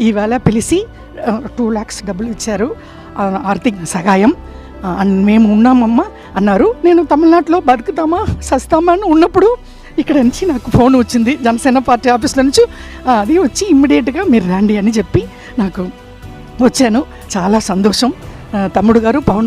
ఈవేళ పిలిచి టూ ల్యాక్స్ డబ్బులు ఇచ్చారు. ఆర్థిక సహాయం. అండ్ మేము ఉన్నామమ్మా అన్నారు. నేను తమిళనాడులో బతుకుతామా సస్తామా అని ఉన్నప్పుడు ఇక్కడ నుంచి నాకు ఫోన్ వచ్చింది. జనసేన పార్టీ ఆఫీస్లో నుంచి అది వచ్చి ఇమ్మీడియట్గా మీరు రండి అని చెప్పి నాకు వచ్చాను. చాలా సంతోషం. తమ్ముడు గారు పవన్